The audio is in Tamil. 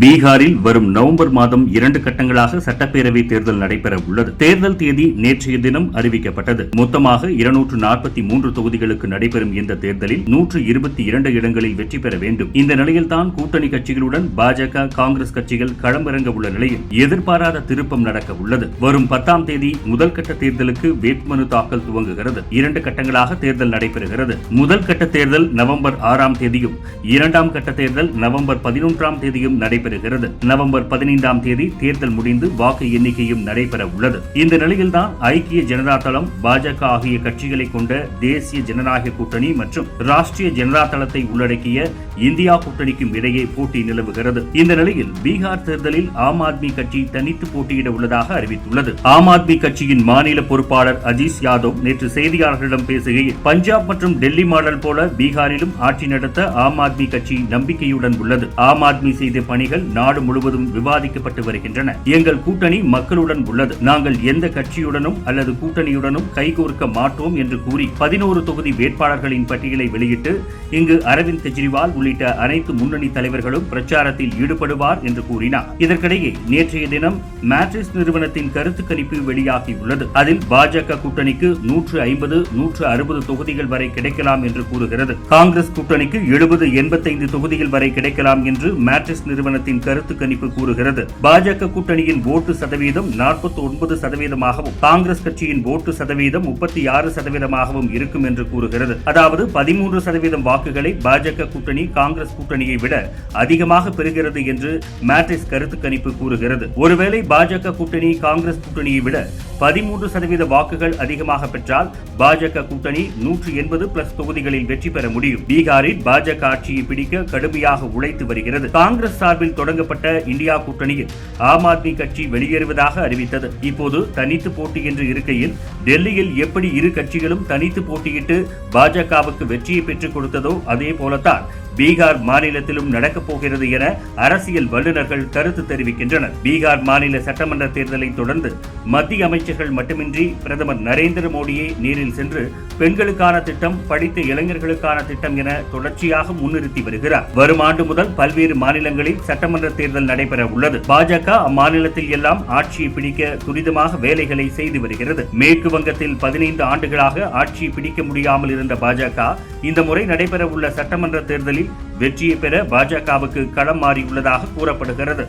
பீகாரில் வரும் நவம்பர் மாதம் இரண்டு கட்டங்களாக சட்டப்பேரவை தேர்தல் நடைபெற உள்ளது தேர்தல் தேதி நேற்றைய தினம் அறிவிக்கப்பட்டது. மொத்தமாக இருநூற்று நாற்பத்தி மூன்று தொகுதிகளுக்கு நடைபெறும் இந்த தேர்தலில் நூற்று இருபத்தி இரண்டு இடங்களில் வெற்றி பெற வேண்டும். இந்த நிலையில்தான் கூட்டணி கட்சிகளுடன் பாஜக காங்கிரஸ் கட்சிகள் களமிறங்க உள்ள நிலையில் எதிர்பாராத திருப்பம் நடக்க உள்ளது வரும் பத்தாம் தேதி முதல் கட்ட தேர்தலுக்கு வேட்புமனு தாக்கல் துவங்குகிறது. இரண்டு கட்டங்களாக தேர்தல் நடைபெறுகிறது. முதல் கட்ட தேர்தல் நவம்பர் ஆறாம் தேதியும் இரண்டாம் கட்ட தேர்தல் நவம்பர் பதினொன்றாம் தேதியும் நடைபெறும் நடைபெறுகிறது. நவம்பர் பதினைந்தாம் தேதி தேர்தல் முடிந்து வாக்கு எண்ணிக்கையும் நடைபெற உள்ளது இந்த நிலையில்தான் ஐக்கிய ஜனதா தளம் பாஜக ஆகிய கட்சிகளை கொண்ட தேசிய ஜனநாயக கூட்டணி மற்றும் ராஷ்டிரிய ஜனதா தளத்தை உள்ளடக்கிய இந்தியா கூட்டணிக்கும் இடையே போட்டி நிலவுகிறது. இந்த நிலையில் பீகார் தேர்தலில் ஆம் ஆத்மி கட்சி தனித்து போட்டியிட உள்ளதாக அறிவித்துள்ளது. ஆம் ஆத்மி கட்சியின் மாநில பொறுப்பாளர் அஜீஸ் யாதவ் நேற்று செய்தியாளர்களிடம் பேசுகையில் பஞ்சாப் மற்றும் டெல்லி மாடல் போல பீகாரிலும் ஆட்சி நடத்த ஆம் ஆத்மி கட்சி நம்பிக்கையுடன் உள்ளது. ஆம் ஆத்மி செய்த பணிகள் நாடு முழுவதும் விவாதிக்கப்பட்டு வருகின்றன. எங்கள் கூட்டணி மக்களுடன் உள்ளது. நாங்கள் எந்த கட்சியுடனும் அல்லது கூட்டணியுடனும் கைகோர்க்க மாட்டோம் என்று கூறி பதினோரு தொகுதி வேட்பாளர்களின் பட்டியலை வெளியிட்டு இங்கு அரவிந்த் கெஜ்ரிவால் உள்ளிட்ட அனைத்து முன்னணி தலைவர்களும் பிரச்சாரத்தில் ஈடுபடுவார் என்று கூறினார். இதற்கிடையே நேற்றைய தினம் மேட்ரிஸ் நிறுவனத்தின் கருத்து கணிப்பு வெளியாகியுள்ளது. அதில் பாஜக கூட்டணிக்கு நூற்று ஐம்பது நூற்று அறுபது தொகுதிகள் வரை கிடைக்கலாம் என்று கூறுகிறது. காங்கிரஸ் கூட்டணிக்கு எழுபது எண்பத்தைந்து தொகுதிகள் வரை கிடைக்கலாம் என்று மேட்ரிஸ் நிறுவனத்தின் கருத்து கணிப்பு கூறுகிறது. பாஜக கூட்டணியின் ஓட்டு சதவீதம் நாற்பத்தி ஒன்பது சதவீதமாகவும் காங்கிரஸ் கட்சியின் ஓட்டு சதவீதம் முப்பத்தி ஆறு சதவீதமாகவும் இருக்கும் என்று கூறுகிறது. அதாவது பதிமூன்று சதவீதம் வாக்குகளை பாஜக கூட்டணி காங்கிரஸ் கூட்டணியை விட அதிகமாக பெறுகிறது என்று மேட்ரிஸ் கருத்து கணிப்பு கூறுகிறது. ஒருவேளை பாஜக கூட்டணி காங்கிரஸ் கூட்டணியை விட பதிமூன்று சதவீத வாக்குகள் அதிகமாக பெற்றால் பாஜக கூட்டணி நூற்று எண்பது பிளஸ் தொகுதிகளில் வெற்றி பெற முடியும். பீகாரில் பாஜக ஆட்சியை பிடிக்க கடுமையாக உழைத்து வருகிறது. காங்கிரஸ் சார்பில் தொடங்கப்பட்ட இந்தியா கூட்டணியில் ஆம் ஆத்மி கட்சி வெளியேறுவதாக அறிவித்தது. இப்போது தனித்து போட்டி என்று இருக்கையில் டெல்லியில் எப்படி இரு கட்சிகளும் தனித்து போட்டியிட்டு பாஜகவுக்கு வெற்றியை பெற்றுக் கொடுத்ததோ அதே போலத்தான் பீகார் மாநிலத்திலும் நடக்கப் போகிறது என அரசியல் வல்லுநர்கள் கருத்து தெரிவிக்கின்றனர். பீகார் மாநில சட்டமன்ற தேர்தலை தொடர்ந்து மத்திய அமைச்சர்கள் மட்டுமின்றி பிரதமர் நரேந்திர மோடியே நேரில் சென்று பெண்களுக்கான திட்டம் படித்த இளைஞர்களுக்கான திட்டம் என தொடர்ச்சியாக முன்னிறுத்தி வருகிறார். வரும் ஆண்டு முதல் பல்வேறு மாநிலங்களில் சட்டமன்ற தேர்தல் நடைபெற உள்ளது. பாஜக அம்மாநிலத்தில் எல்லாம் ஆட்சியை பிடிக்க துரிதமாக வேலைகளை செய்து வருகிறது. மேற்கு வங்கத்தில் பதினைந்து ஆண்டுகளாக ஆட்சியை பிடிக்க முடியாமல் இருந்த பாஜக இந்த முறை நடைபெற உள்ள சட்டமன்ற தேர்தலில் வெற்றியை பெற பாஜகவுக்கு களம் மாறியுள்ளதாக கூறப்படுகிறது.